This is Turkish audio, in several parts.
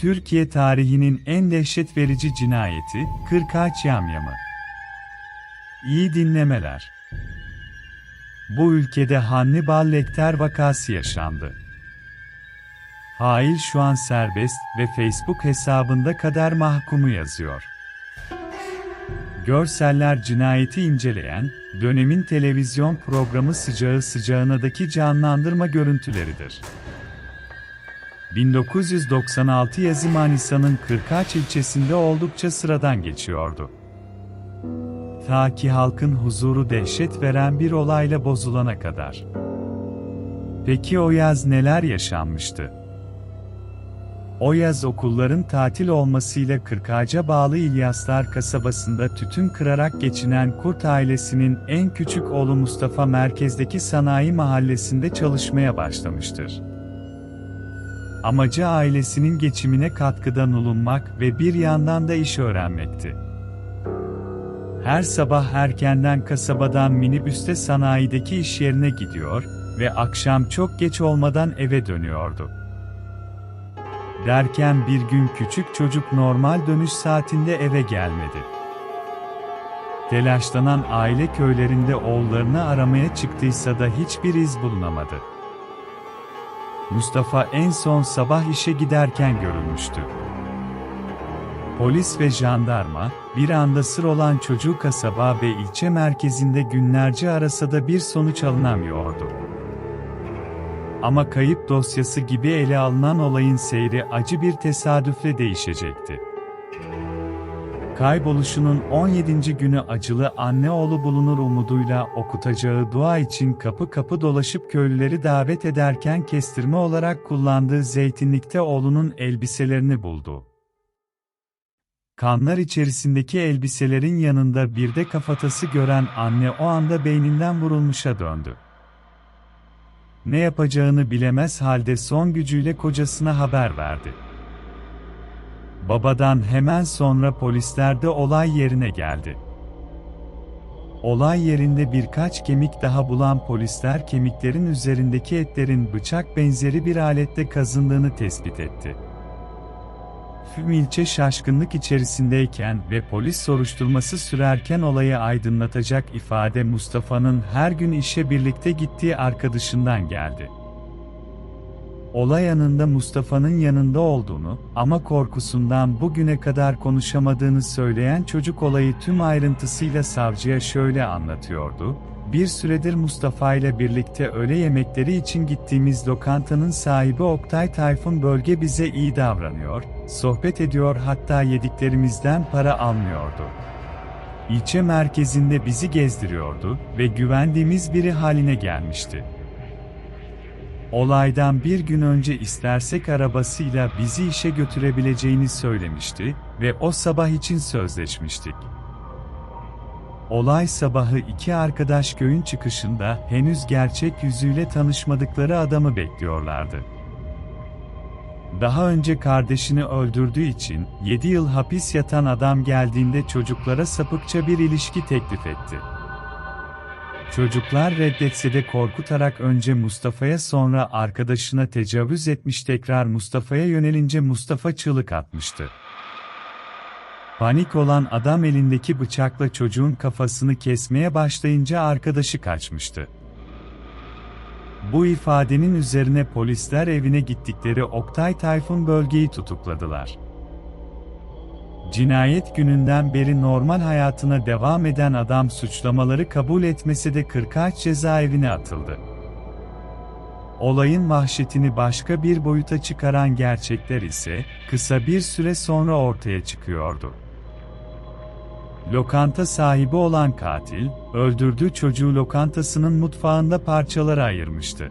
Türkiye tarihinin en dehşet verici cinayeti, Kırkağaç Yamyamı. İyi dinlemeler. Bu ülkede Hannibal Lecter vakası yaşandı. Hail şu an serbest ve Facebook hesabında kader mahkumu yazıyor. Görseller cinayeti inceleyen, dönemin televizyon programı sıcağı sıcağınadaki canlandırma görüntüleridir. 1996 yazı Manisa'nın Kırkağaç ilçesinde oldukça sıradan geçiyordu. Ta ki halkın huzuru dehşet veren bir olayla bozulana kadar. Peki o yaz neler yaşanmıştı? O yaz okulların tatil olmasıyla Kırkağaç'a bağlı İlyaslar kasabasında tütün kırarak geçinen Kurt ailesinin en küçük oğlu Mustafa merkezdeki sanayi mahallesinde çalışmaya başlamıştır. Amacı ailesinin geçimine katkıda bulunmak ve bir yandan da iş öğrenmekti. Her sabah erkenden kasabadan minibüste sanayideki iş yerine gidiyor ve akşam çok geç olmadan eve dönüyordu. Derken bir gün küçük çocuk normal dönüş saatinde eve gelmedi. Telaşlanan aile köylerinde oğullarını aramaya çıktıysa da hiçbir iz bulunamadı. Mustafa en son sabah işe giderken görülmüştü. Polis ve jandarma, bir anda sır olan çocuğu kasaba ve ilçe merkezinde günlerce arasa da bir sonuç alınamıyordu. Ama kayıp dosyası gibi ele alınan olayın seyri acı bir tesadüfle değişecekti. Kayboluşunun 17. günü acılı anne oğlu bulunur umuduyla okutacağı dua için kapı kapı dolaşıp köylüleri davet ederken kestirme olarak kullandığı zeytinlikte oğlunun elbiselerini buldu. Kanlar içerisindeki elbiselerin yanında bir de kafatası gören anne o anda beyninden vurulmuşa döndü. Ne yapacağını bilemez halde son gücüyle kocasına haber verdi. Babadan hemen sonra polisler de olay yerine geldi. Olay yerinde birkaç kemik daha bulan polisler kemiklerin üzerindeki etlerin bıçak benzeri bir aletle kazındığını tespit etti. Tüm ilçe şaşkınlık içerisindeyken ve polis soruşturması sürerken olayı aydınlatacak ifade Mustafa'nın her gün işe birlikte gittiği arkadaşından geldi. Olay anında Mustafa'nın yanında olduğunu ama korkusundan bugüne kadar konuşamadığını söyleyen çocuk olayı tüm ayrıntısıyla savcıya şöyle anlatıyordu. Bir süredir Mustafa ile birlikte öğle yemekleri için gittiğimiz lokantanın sahibi Oktay Tayfun bölge bize iyi davranıyor, sohbet ediyor hatta yediklerimizden para almıyordu. İlçe merkezinde bizi gezdiriyordu ve güvendiğimiz biri haline gelmişti. Olaydan bir gün önce istersek arabasıyla bizi işe götürebileceğini söylemişti ve o sabah için sözleşmiştik. Olay sabahı iki arkadaş köyün çıkışında henüz gerçek yüzüyle tanışmadıkları adamı bekliyorlardı. Daha önce kardeşini öldürdüğü için 7 yıl hapis yatan adam geldiğinde çocuklara sapıkça bir ilişki teklif etti. Çocuklar reddetse de korkutarak önce Mustafa'ya sonra arkadaşına tecavüz etmiş tekrar Mustafa'ya yönelince Mustafa çığlık atmıştı. Panik olan adam elindeki bıçakla çocuğun kafasını kesmeye başlayınca arkadaşı kaçmıştı. Bu ifadenin üzerine polisler evine gittikleri Oktay Tayfun bölgeyi tutukladılar. Cinayet gününden beri normal hayatına devam eden adam suçlamaları kabul etmese de Kırkağaç cezaevine atıldı. Olayın vahşetini başka bir boyuta çıkaran gerçekler ise kısa bir süre sonra ortaya çıkıyordu. Lokanta sahibi olan katil, öldürdüğü çocuğu lokantasının mutfağında parçalara ayırmıştı.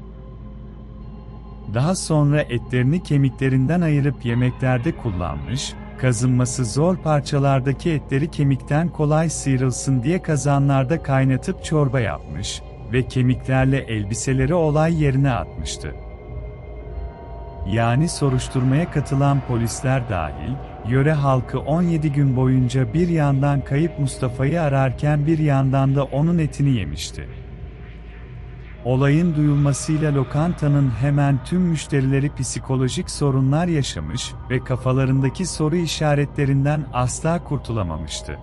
Daha sonra etlerini kemiklerinden ayırıp yemeklerde kullanmış, kazınması zor parçalardaki etleri kemikten kolay sıyrılsın diye kazanlarda kaynatıp çorba yapmış ve kemiklerle elbiseleri olay yerine atmıştı. Yani soruşturmaya katılan polisler dahil, yöre halkı 17 gün boyunca bir yandan kayıp Mustafa'yı ararken bir yandan da onun etini yemişti. Olayın duyulmasıyla lokantanın hemen tüm müşterileri psikolojik sorunlar yaşamış ve kafalarındaki soru işaretlerinden asla kurtulamamıştı.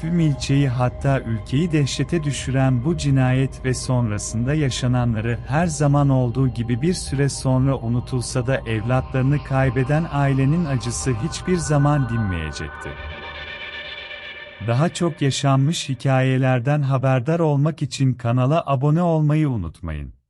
Tüm ilçeyi hatta ülkeyi dehşete düşüren bu cinayet ve sonrasında yaşananları her zaman olduğu gibi bir süre sonra unutulsa da evlatlarını kaybeden ailenin acısı hiçbir zaman dinmeyecekti. Daha çok yaşanmış hikayelerden haberdar olmak için kanala abone olmayı unutmayın.